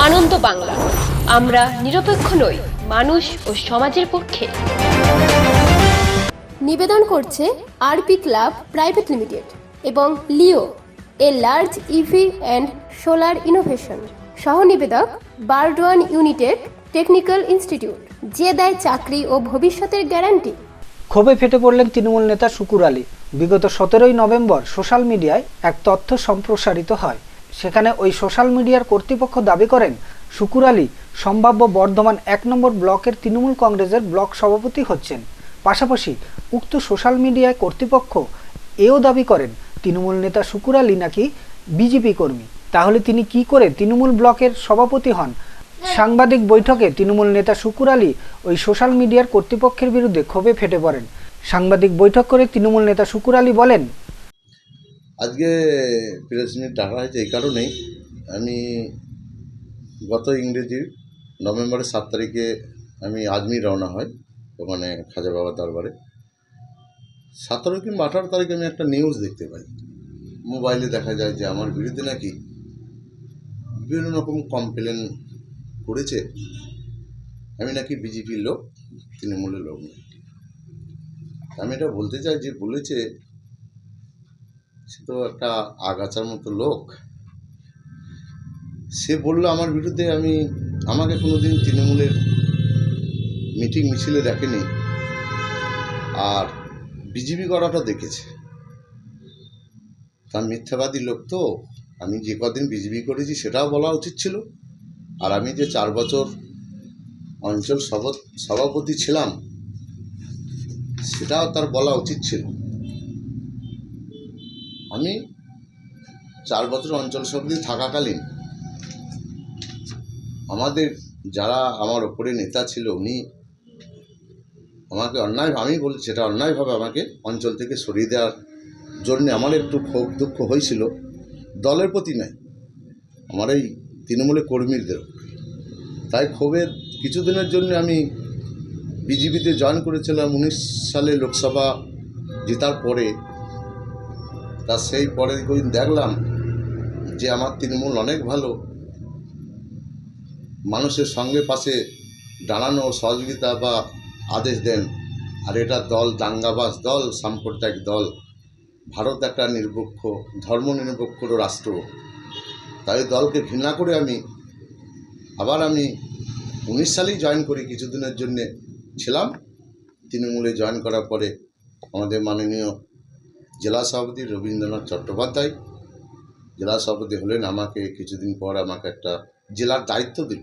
আনন্দ বাংলা। আমরা নিরপেক্ষ নই মানুষ ও সমাজের পক্ষে। নিবেদন করছে আরপি ক্লাব প্রাইভেট লিমিটেড এবং Leo a large EV and solar innovation. সহ নিবেদক বারডোয়ান ইউনিটেড টেকনিক্যাল ইনস্টিটিউট যে দেয় চাকরি ও ভবিষ্যতের গ্যারান্টি। ক্ষোভে ফেটে পড়লেন তৃণমূল নেতা শুকুর আলী। বিগত সতেরোই নভেম্বর সোশ্যাল মিডিয়ায় এক তথ্য সম্প্রসারিত হয়। সেখানে ওই সোশ্যাল মিডিয়ার কর্তৃপক্ষ দাবি করেন, শুকুর আলী সম্ভাব্য বর্ধমান এক নম্বর ব্লকের তৃণমূল কংগ্রেসের ব্লক সভাপতি হচ্ছেন। পাশাপাশি উক্ত সোশ্যাল মিডিয়ায় কর্তৃপক্ষ এও দাবি করেন, তৃণমূল নেতা শুকুর আলী নাকি বিজেপি কর্মী? তাহলে তিনি কি করে তৃণমূল ব্লকের সভাপতি হন? সাংবাদিক বৈঠকে তৃণমূল নেতা শুকুর আলী ওই সোশ্যাল মিডিয়ার কর্তৃপক্ষের বিরুদ্ধে ক্ষোভে ফেটে পড়েন। সাংবাদিক বৈঠক করে তৃণমূল নেতা শুকুর আলী বলেন আজকে প্রেস মিট ডাকা হয়েছে এই কারণেই আমি গত ইংরেজি নভেম্বরের সাত তারিখে আমি আজমির রওনা হয় ওখানে খাজা বাবা দরবারে। সতেরো কিংবা আঠারো তারিখে আমি একটা নিউজ দেখতে পাই। মোবাইলে দেখা যায় যে আমার বিরুদ্ধে নাকি বিভিন্ন রকম কমপ্লেন করেছে। আমি নাকি বিজেপির লোক, তৃণমূলের লোক নই। আমি এটা বলতে চাই যে বলেছে সে তো একটা আগাছার মতো লোক, সে বলল আমার বিরুদ্ধে আমি, আমাকে কোনোদিন তৃণমূলের মিটিং মিছিলে দেখেনি। আর বিজেপি করাটা দেখেছে। তার মিথ্যাবাদী লোক তো, আমি যে কদিন বিজেপি করেছি সেটাও বলা উচিত ছিল। আর আমি যে চার বছর অঞ্চল সভা- সভাপতি ছিলাম, সেটাও তার বলা উচিত ছিল। আমি চার বছর অঞ্চল সভাপতি থাকাকালীন আমাদের যারা আমার ওপরে নেতা ছিল উনি আমাকে অন্যায় আমি বলি, সেটা অন্যায়ভাবে আমাকে অঞ্চল থেকে সরিয়ে দেওয়ার জন্য আমার একটু ক্ষোভ দুঃখ হয়েছিল। দলের প্রতি নয়, আমার এই তৃণমূলের কর্মীদের তাই ক্ষোভের কিছুদিনের জন্য আমি বিজেপিতে জয়েন করেছিলাম। উনিশ সালে লোকসভা জেতার পরে তা সেই পরের দিন দেখলাম যে আমার তৃণমূল অনেক ভালো। মানুষের সঙ্গে পাশে দাঁড়ানো সহযোগিতা বা আদেশ দেন। আর এটা দল, দাঙ্গাবাজ দল, সাম্প্রদায়িক দল। ভারত একটা নিরপেক্ষ ধর্ম নিরপেক্ষ রাষ্ট্র। তাই দলকে ঘৃণা করে আমি আবার আমি উনিশ সালেই জয়েন করি কিছুদিনের জন্যে। ছিলাম। তৃণমূলে জয়েন করার পরে আমাদের মাননীয় জেলা সভাপতি রবীন্দ্রনাথ চট্টোপাধ্যায়। জেলা সভাপতি হলেন আমাকে কিছুদিন পর আমাকে একটা জেলার দায়িত্ব দিল।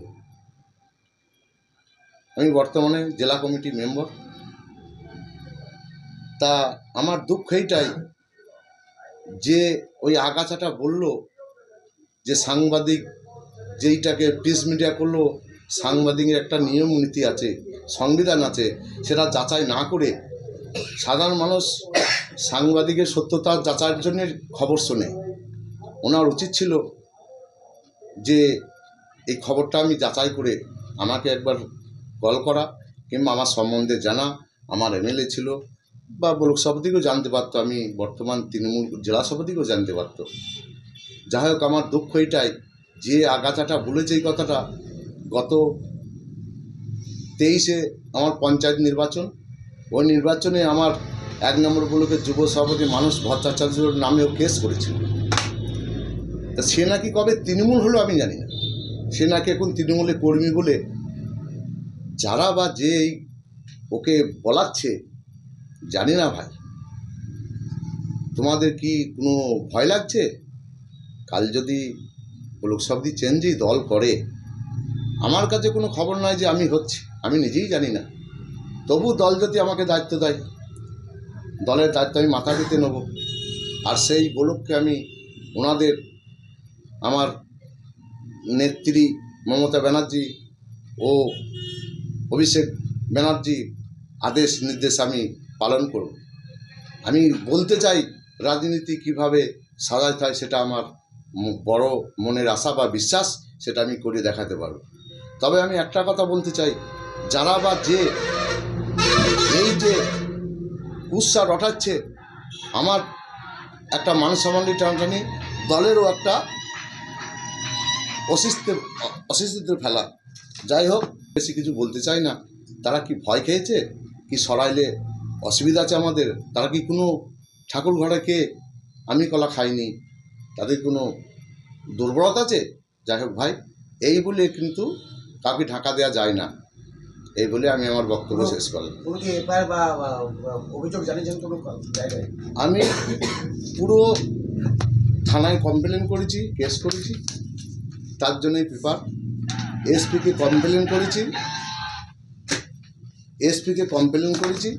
আমি বর্তমানে জেলা কমিটি মেম্বার। তা আমার দুঃখ এইটাই যে ওই আগাছাটা বলল যে সাংবাদিক যেইটাকে প্রেস মিডিয়া করল, সাংবাদিকের একটা নিয়ম নীতি আছে, সংবিধান আছে, সেটা যাচাই না করে সাধারণ মানুষ সাংবাদিকের সত্যতা যাচাইয়ের জন্য খবর শোনে। ওনার উচিত ছিল যে, এই খবরটা আমি যাচাই করে আমাকে একবার কল করা কিংবা আমার সম্বন্ধে জানা, আমার এমএলএ ছিল বা ব্লক সভাপতিকেও জানতে পারতো, আমি বর্তমান তৃণমূল জেলা সভাপতিকেও জানতে পারতো। যাই হোক, আমার দুঃখ এটাই যে আগাছাটা বলেছে এই কথাটা। গত তেইশে আমার পঞ্চায়েত নির্বাচন, ওই নির্বাচনে আমার এক নম্বর ব্লকের যুব সভাপতি মানুষ ভট্টাচার্যর নামেও কেস করেছিল। তা সে নাকি কবে তৃণমূল হলো আমি জানি না। সে নাকি এখন তৃণমূলের কর্মী বলে যারা বা যে ওকে বলাচ্ছে, জানি না ভাই। তোমাদের কি কোনো ভয় লাগছে? কাল যদি লোকসভাপতি চেঞ্জই দল করে, আমার কাছে কোনো খবর নাই যে আমি হচ্ছি, আমি নিজেই জানি না। তবু দল যদি আমাকে দায়িত্ব দেয়। দলের দায়িত্ব আমি মাথা পেতে নেব। আর সেই গোলককে আমি ওনাদের আমার নেত্রী মমতা ব্যানার্জি ও অভিষেক ব্যানার্জি আদেশ নির্দেশ আমি পালন করব। আমি বলতে চাই রাজনীতি কীভাবে সাজাতে হয় সেটা আমার বড় মনের আশা বা বিশ্বাস, সেটা আমি করে দেখাতে পারব। তবে আমি একটা কথা বলতে চাই, যারা বা যে, এই যে উৎসাহ রটাচ্ছে। আমার একটা মান সম্মানী টানটানি দলেরও একটা অসিস্তে অসিস্তিতে ফেলা। যাই হোক, বেশি কিছু বলতে চাই না। তারা কি ভয় খেয়েছে? কি সরাইলে অসুবিধা আছে আমাদের? তারা কি কোনো ঠাকুর ঘরেকে আমি কলা খাইনি? তাদের কোনো দুর্বলতা আছে? যাই হোক ভাই, এই বলে কিন্তু কাউকে ঢাকা দেওয়া যায় না। এই বলে আমি আমার বক্তব্য শেষ করলাম। আমি পুরো থানায় কমপ্লেন করেছি কেস করেছি তার জন্যই পেপার এসপিকে কমপ্লেন করেছি এসপিকে কমপ্লেন করেছি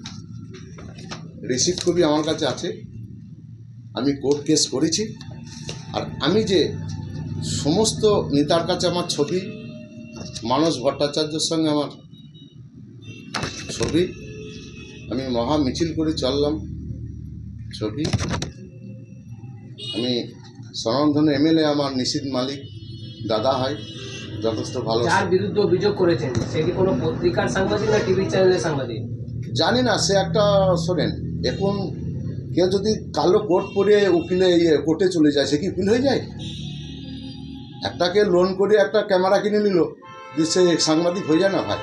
রিসিভ কপি আমার কাছে আছে। আমি কোর্ট কেস করেছি। আর আমি যে সমস্ত নেতার কাছে আমার ছবি মানস ভট্টাচার্যের সঙ্গে আমার ছবি। আমি মহা মিছিল করে চললাম ছবি। আমি সনাতন এমএলএ আমার নিশীত মালিক দাদা হয় যথেষ্ট ভালো যার বিরুদ্ধে অভিযোগ করেছেন সে কি কোনো পত্রিকার সাংবাদিক না টিভি চ্যানেলের সাংবাদিক? জানি না সে একটা শোনেন এখন কেউ যদি কালো কোট পরে উকিলে ইয়ে কোর্টে চলে যায় সে কি উকিল হয়ে যায়? একটাকে লোন করে একটা ক্যামেরা কিনে নিল যে সে সাংবাদিক হয়ে যায় না ভাই?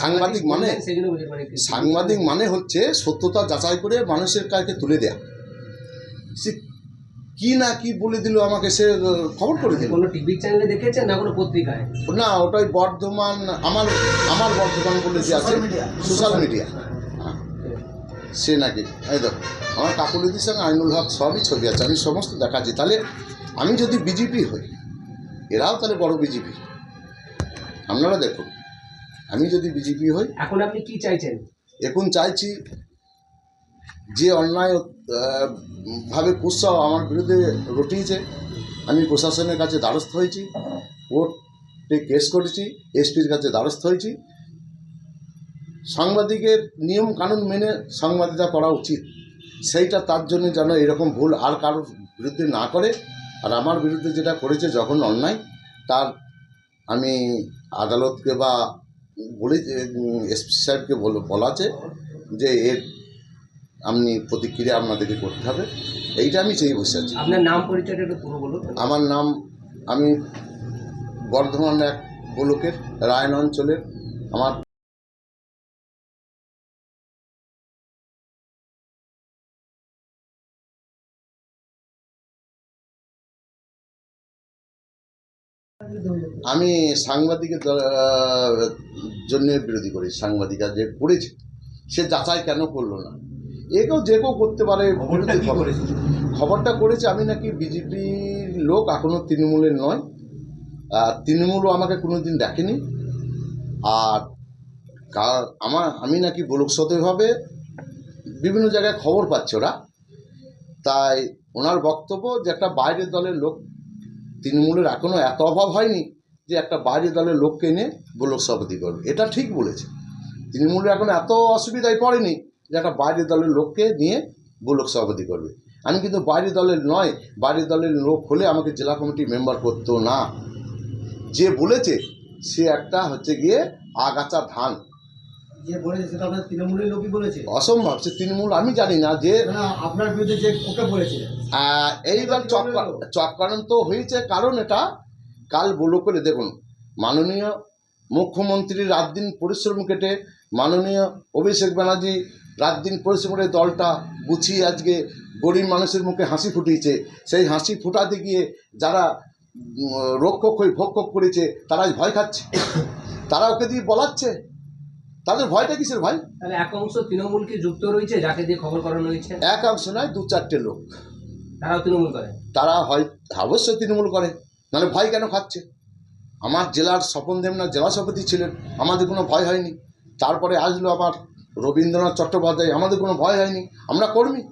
সাংবাদিক মানে মানে কি? সাংবাদিক মানে হচ্ছে সত্যতা যাচাই করে মানুষের কাছে তুলে দেয়া। সে কি না কি বলে দিল আমাকে সে খবর করে দিল। কোনো টিভি চ্যানেলে দেখেছেন না কোনো পত্রিকায়? না ওটাই বর্ধমান আমার আমার বর্ধমান বলে যে আছে সোশ্যাল মিডিয়া। সে নাকি এই দেখো আমার কাকুলিদির সঙ্গে আইনুল হক সবই ছবি আছে আমি সমস্ত দেখাচ্ছি। তাহলে আমি যদি বিজেপি হই এরাও তাহলে বড় বিজেপি। আপনারা দেখুন আমি যদি বিজেপি হই এখন আপনি কি চাইছেন? এখন চাইছি যে অন্যায় ভাবে কুৎসাহ আমার বিরুদ্ধে রটিয়েছে আমি প্রশাসনের কাছে দ্বারস্থ হয়েছি কোর্টে কেস করেছি এসপির কাছে দ্বারস্থ হয়েছি। সাংবাদিকের নিয়ম কানুন মেনে সাংবাদিকতা করা উচিত। সেইটা তার জন্য যেন এরকম ভুল আর কারোর বিরুদ্ধে না করে। আর আমার বিরুদ্ধে যেটা করেছে যখন অন্যায় তার আমি আদালতকে বা বলে এসপি সাহেবকে বল- বলা আছে যে এর আপনি প্রতিক্রিয়া আপনাদেরকে করতে হবে। এইটা আমি চেয়ে বসে আছি। আপনার নাম পরিচয়টা একটু পুরো বলুন আমার নাম আমি বর্ধমান এক গোলকের রায়ন অঞ্চলের আমার আমি সাংবাদিকের জন্য বিরোধী করি সাংবাদিকা যে করেছে সে যাচাই কেন করল না? একেও যে কেউ করতে পারে খবরটা করেছে? আমি নাকি বিজেপির লোক এখনও তৃণমূলের নয়। আর তৃণমূলও আমাকে কোনোদিন দেখেনি। আর আমার আমি নাকি বলুকসতভাবে বিভিন্ন জায়গায় খবর পাচ্ছে ওরা। তাই ওনার বক্তব্য যে একটা বাইরের দলের লোক তৃণমূলের এখনও এত অভাব হয়নি যে একটা বাইরের দলের লোককে এনে ব্লক সভাপতি করবে। এটা ঠিক বলেছে। তৃণমূলের এখন এত অসুবিধায় পড়েনি যে একটা বাইরের দলের লোককে নিয়ে ব্লক সভাপতি করবে। আমি কিন্তু বাইরের দলের নয় বাইরের দলের লোক হলে আমাকে জেলা কমিটি মেম্বার করতো না। যে বলেছে সে একটা হচ্ছে গিয়ে আগাছা ধান। যে বলেছে সেটা আপনার তৃণমূলের লোকই বলেছে? অসম্ভব সে তৃণমূল আমি জানি না যে না আপনার বিরুদ্ধে যে ওকে বলেছে। এইবার চক্র চক্রান্ত হয়েছে কারণ এটা কাল বলো করে দেখুন মাননীয় মুখ্যমন্ত্রী রাত দিন পরিশ্রম কেটে মাননীয় অভিষেক ব্যানার্জি রাত দিন পরিশ্রম করে দলটা গুছিয়ে আজকে গরিব মানুষের মুখে হাসি ফুটিয়েছে। সেই হাসি ফুটাতে গিয়ে যারা রক্ষক হয়ে ভক্ষক করেছে তারা আজ ভয় খাচ্ছে। তারা ওকে দিয়ে বলাচ্ছে। তাদের ভয়টা কিসের ভাই? তাহলে এক অংশ তৃণমূল কি যুক্ত রয়েছে যাকে দিয়ে খবর করানো হয়েছে। এক অংশ নয় দু চারটে লোক। তারাও তৃণমূল করে। তারা হয় অবশ্যই তৃণমূল করে। নাহলে ভয় কেন খাচ্ছে? আমার জেলার স্বপন দেবনাথ জেলা সভাপতি ছিলেন আমাদের কোনো ভয় হয়নি। তারপরে আসলো আবার রবীন্দ্রনাথ চট্টোপাধ্যায় আমাদের কোনো ভয় হয়নি। আমরা কর্মী।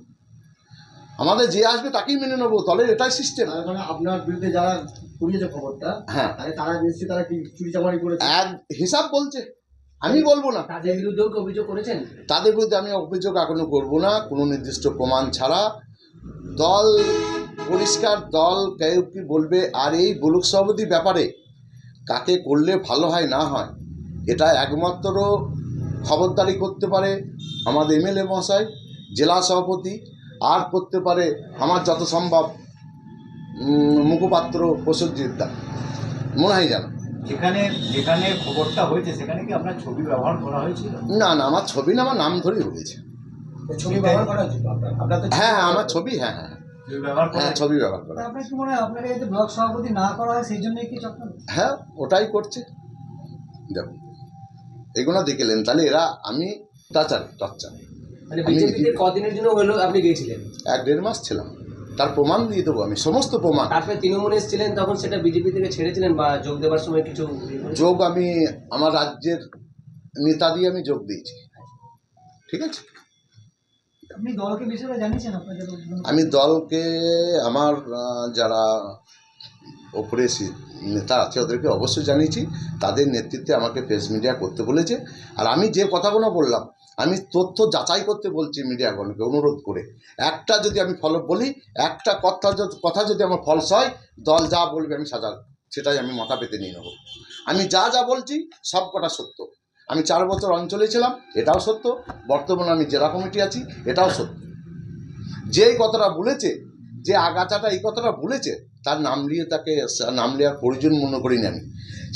আমাদের যে আসবে তাকেই মেনে নেব দলের এটাই সিস্টেম মানে আপনার বিরুদ্ধে যারা করিয়েছে খবরটা হ্যাঁ। তাহলে তারা নিশ্চয়ই তারা কি চুরি চামারি করেছে? এক হিসাব বলছে। আমি বলব না। তাদের বিরুদ্ধেও কি অভিযোগ করেছেন? তাদের বিরুদ্ধে আমি অভিযোগ এখনও করব না। কোনো নির্দিষ্ট প্রমাণ ছাড়া। দল পরিষ্কার দল কেউ কি বলবে? আর এই ব্লক সভাপতি ব্যাপারে কাকে করলে ভালো হয় না হয় এটা একমাত্র খবরদারি করতে পারে আমাদের এমএলএ মহাশয় জেলা সভাপতি আর করতে পারে আমার যত সম্ভব মুখপাত্র প্রসেনজিৎ মনে হয় জানো যেখানে যেখানে খবরটা হয়েছে সেখানে কি আপনার ছবি ব্যবহার করা হয়েছিল? না না আমার ছবি না আমার নাম ধরেই বলেছে ছবি ব্যবহার করা হয়েছিল? আপনার আপনার তো হ্যাঁ হ্যাঁ আমার ছবি হ্যাঁ হ্যাঁ। ছবি ব্যবহার হ্যাঁ ছবি ব্যবহার করা আপনার কি মনে হয় ব্লক সভাপতি না করা হয় সেই জন্যই কি হ্যাঁ ওটাই করছে। দেখো এগুলো দেখলেন তাহলে এরা আমি টাচার মানে বিজেপিতে কদিনের জন্য হলো আপনি গিয়েছিলেন? এক দেড় মাস ছিলাম। তার প্রমাণ দিয়ে দেবো আমি সমস্ত প্রমাণ। তারপরে তৃণমূলে এসেছিলেন তখন সেটা বিজেপি থেকে ছেড়েছিলেন বা যোগ দেওয়ার সময় কিছু যোগ আমি আমার রাজ্যের নেতা দিয়ে আমি যোগ দিয়েছি। ঠিক আছে? আমি দলকে আমার যারা ওপরে নেতা আছে ওদেরকে অবশ্যই জানিয়েছি। তাদের নেতৃত্বে আমাকে প্রেস মিডিয়া করতে বলেছে। আর আমি যে কথাগুলো বললাম আমি তথ্য যাচাই করতে বলছি মিডিয়াগণকে, অনুরোধ করে। একটা যদি আমি ফল বলি, একটা কথা কথা যদি আমার ফলস হয়, দল যা বলবে আমি সাজা, সেটাই আমি মাথা পেতে নিয়ে নেব। আমি যা যা বলছি, সব কটা সত্য। আমি চার বছর অঞ্চলে ছিলাম, এটাও সত্য। বর্তমানে আমি জেলা কমিটি আছি, এটাও সত্য। যে কথাটা বলেছে, যে আগাছাটা এই কথাটা বলেছে, তার নাম নিয়ে তাকে, নাম নেওয়ার প্রয়োজন মনে করি না আমি।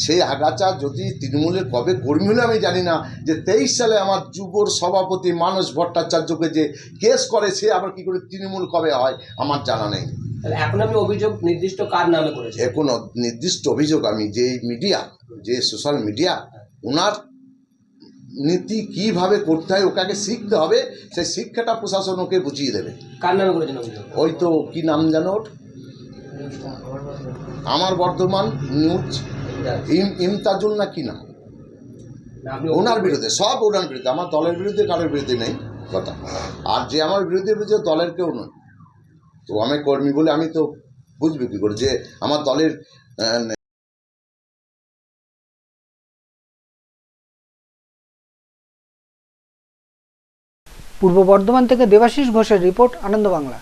সেই আগাছা যদি তৃণমূলের কবে কর্মী হলে আমি জানি না যে তেইশ সালে আমার যুবর সভাপতি মানস ভট্টাচার্যকে যে কেস করে সে আবার কি করে তৃণমূল কবে হয় আমার জানা নেই। এখন আমি অভিযোগ নির্দিষ্ট কার নামে করেছেন? এ কোনো নির্দিষ্ট অভিযোগ আমি যে মিডিয়া যে সোশ্যাল মিডিয়া ওনার নীতি কীভাবে করতে হয় ওকে শিখতে হবে সেই শিক্ষাটা প্রশাসন ওকে বুঝিয়ে দেবে। কার নামে করেছেন ওই তো কি নাম জানো আমার বর্ধমান নিউজ। ইমতাজুল না কি না, ওনার বিরুদ্ধে সব ওনার বিরুদ্ধে আমার দলের বিরুদ্ধে কারোর বিরুদ্ধে নেই কথা। আর যে আমার বিরুদ্ধে বিরুদ্ধে দলের কেউ নয়। তো আমি কর্মী বলে আমি তো বুঝবি কী করে যে আমার দলের আহ, পূর্ব বর্ধমান থেকে দেবাশিস ঘোষের রিপোর্ট আনন্দ বাংলা